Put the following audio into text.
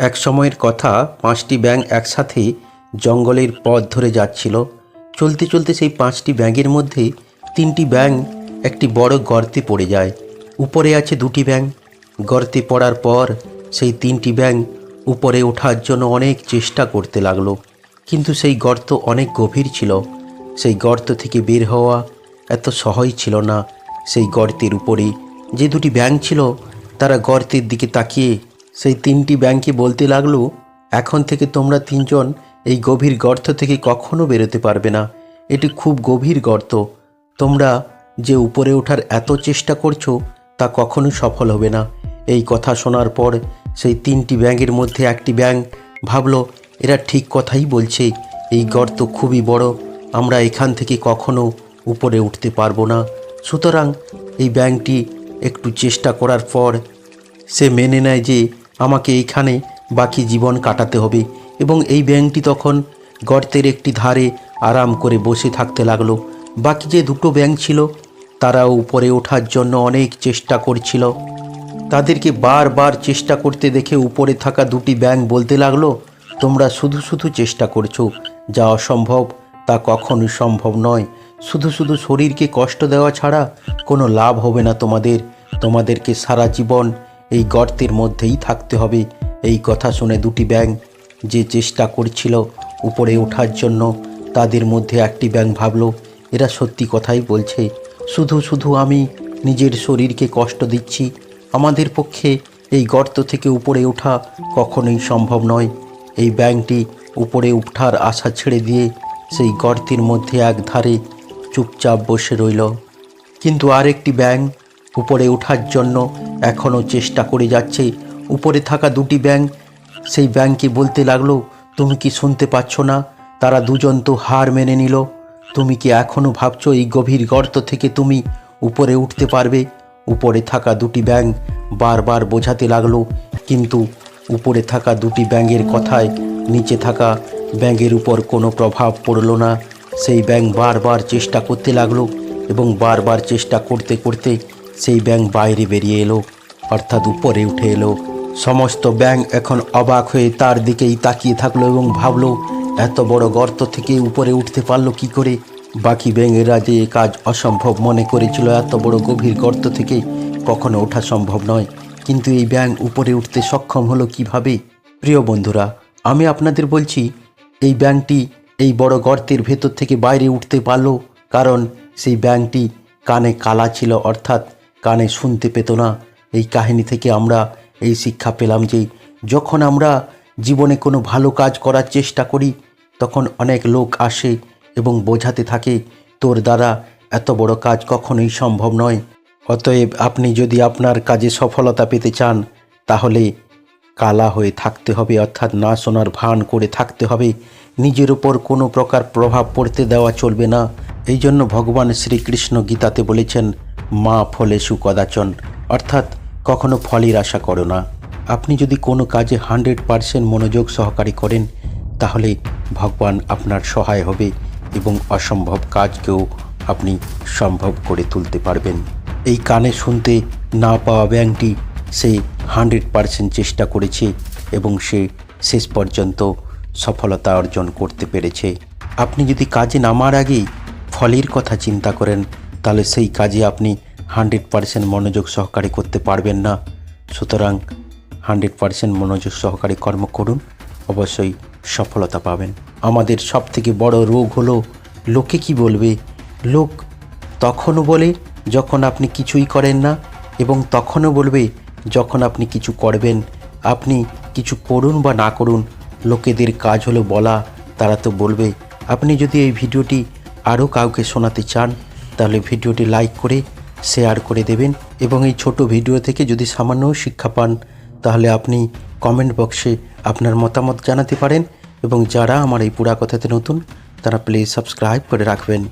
এক সময়ের কথা পাঁচটি ব্যাঙ একসাথে জঙ্গলের পথ ধরে যাচ্ছিল। চলতে চলতে সেই পাঁচটি ব্যাঙের মধ্যে তিনটি ব্যাঙ একটি বড় গর্তে পড়ে যায়। উপরে আছে দুটি ব্যাঙ। গর্তে পড়ার পর সেই তিনটি ব্যাঙ উপরে ওঠার জন্য অনেক চেষ্টা করতে লাগল। কিন্তু সেই গর্ত অনেক গভীর ছিল। সেই গর্ত থেকে বের হওয়া এত সহজ ছিল না। সেই গর্তের উপরে যে দুটি ব্যাঙ ছিল, তারা গর্তের দিকে তাকিয়ে সেই তিনটি ব্যাংকে বলতে লাগল, এখন থেকে তোমরা তিনজন এই গভীর গর্ত থেকে কখনো বেরোতে পারবে না। এটি খুব গভীর গর্ত। তোমরা যে উপরে ওঠার এত চেষ্টা করছ, তা কখনো সফল হবে না। এই কথা শোনার পর সেই তিনটি ব্যাঙের মধ্যে একটি ব্যাঙ ভাবলো, এরা ঠিক কথাই বলছে, এই গর্ত খুবই বড়, আমরা এখান থেকে কখনো উপরে উঠতে পারব না। সুতরাং এই ব্যাঙটি একটু চেষ্টা করার পর সে মেনে নেয় যে আমাকে এইখানে বাকি জীবন কাটাতে হবে এবং এই ব্যাঙটি তখন গর্তের একটি ধারে আরাম করে বসে থাকতে লাগল। বাকি যে দুটো ব্যাঙ ছিল, তারাও উপরে ওঠার জন্য অনেক চেষ্টা করছিল। তাদেরকে বারবার চেষ্টা করতে দেখে উপরে থাকা দুটি ব্যাঙ বলতে লাগল, তোমরা শুধু শুধু চেষ্টা করছ, যা অসম্ভব তা কখনোই সম্ভব নয়। শুধু শুধু শরীরকে কষ্ট দেওয়া ছাড়া কোনো লাভ হবে না তোমাদের। তোমাদেরকে সারা জীবন এই গর্তের মধ্যেই থাকতে হবে। এই কথা শুনে দুটি ব্যাঙ যে চেষ্টা করছিল উপরে ওঠার জন্য, তাদের মধ্যে একটি ব্যাঙ ভাবলো, এরা সত্যি কথাই বলছে, শুধু শুধু আমি নিজের শরীরকে কষ্ট দিচ্ছি, আমাদের পক্ষে এই গর্ত থেকে উপরে ওঠা কখনোই সম্ভব নয়। এই ব্যাঙটি উপরে উঠার আশা ছেড়ে দিয়ে সেই গর্তের মধ্যে এক ধারে চুপচাপ বসে রইল। কিন্তু আরেকটি ব্যাঙ উপরে ওঠার জন্য এখনও চেষ্টা করে যাচ্ছে। উপরে থাকা দুটি ব্যাঙ সেই ব্যাঙকে বলতে লাগল, তুমি কি শুনতে পাচ্ছ না? তারা দুজন তো হার মেনে নিল। তুমি কি এখনও ভাবছ এই গভীর গর্ত থেকে তুমি উপরে উঠতে পারবে? উপরে থাকা দুটি ব্যাঙ বারবার বোঝাতে লাগল, কিন্তু উপরে থাকা দুটি ব্যাঙের কথায় নিচে থাকা ব্যাঙের উপর কোনো প্রভাব পড়ল না। সেই ব্যাঙ বারবার চেষ্টা করতে লাগল এবং বারবার চেষ্টা করতে করতে সেই ব্যাঙ বাইরে বেরিয়ে এলো, অর্থাৎ উপরে উঠে এলো। সমস্ত ব্যাঙ এখন অবাক হয়ে তার দিকেই তাকিয়ে থাকল এবং ভাবলো, এত বড় গর্ত থেকে উপরে উঠতে পারল কি করে? বাকি ব্যাঙেরা যে কাজ অসম্ভব মনে করেছিল, এত বড় গভীর গর্ত থেকে কখনো ওঠা সম্ভব নয়। কিন্তু এই ব্যাঙ উপরে উঠতে সক্ষম হলো কীভাবে? প্রিয় বন্ধুরা, আমি আপনাদের বলছি, এই ব্যাঙটি এই বড় গর্তের ভেতর থেকে বাইরে উঠতে পারল, কারণ সেই ব্যাঙটি কানে কালা ছিল, অর্থাৎ কানে শুনতে পেত না। এই কাহিনী থেকে আমরা এই শিক্ষা পেলাম যে, যখন আমরা জীবনে কোনো ভালো কাজ করার চেষ্টা করি, তখন অনেক লোক আসে এবং বোঝাতে থাকে, তোর দ্বারা এত বড় কাজ কখনোই সম্ভব নয়। অতএব আপনি যদি আপনার কাজে সফলতা পেতে চান, তাহলে কালা হয়ে থাকতে হবে, অর্থাৎ না শোনার ভান করে থাকতে হবে। নিজের উপর কোনো প্রকার প্রভাব পড়তে দেওয়া চলবে না। এই জন্য ভগবান শ্রীকৃষ্ণ গীতাতে বলেছেন মা ফলে সুকদাচন, অর্থাৎ কখনো ফলের আশা করো না। আপনি যদি কোনো কাজে হান্ড্রেড পারসেন্ট মনোযোগ সহকারে করেন, তাহলে ভগবান আপনার সহায় হবে এবং অসম্ভব কাজকেও আপনি সম্ভব করে তুলতে পারবেন। এই কানে শুনতে না পাওয়া ব্যাংকটি সে হান্ড্রেড পারসেন্ট চেষ্টা করেছে এবং সে শেষ পর্যন্ত সফলতা অর্জন করতে পেরেছে। আপনি যদি কাজে নামার আগেই ফলের কথা চিন্তা করেন তাহলে সেই কাজে আপনি হান্ড্রেড পারসেন্ট মনোযোগ সহকারে করতে পারবেন না। সুতরাং হান্ড্রেড পারসেন্ট মনোযোগ সহকারে কর্ম করুন, অবশ্যই সফলতা পাবেন। আমাদের সব থেকে বড় রোগ হলো, লোকে কি বলবে? লোক তখনও বলে যখন আপনি কিছুই করেন না এবং তখনও বলবে যখন আপনি কিছু করবেন। আপনি কিছু করুন বা না করুন, লোকেদের কাজ হলো বলা। তারা তো বলবে, আপনি যদি এই ভিডিওটি আরও কাউকে শোনাতে চান তাহলে ভিডিওটি লাইক করে, শেয়ার করে দেবেন এবং এই ছোট ভিডিও থেকে যদি সামান্য শিক্ষা পান, তাহলে আপনি কমেন্ট বক্সে আপনার মতামত জানাতে পারেন এবং যারা আমার এই পুরা কথাতে নতুন, তারা প্লিজ সাবস্ক্রাইব করে রাখবেন।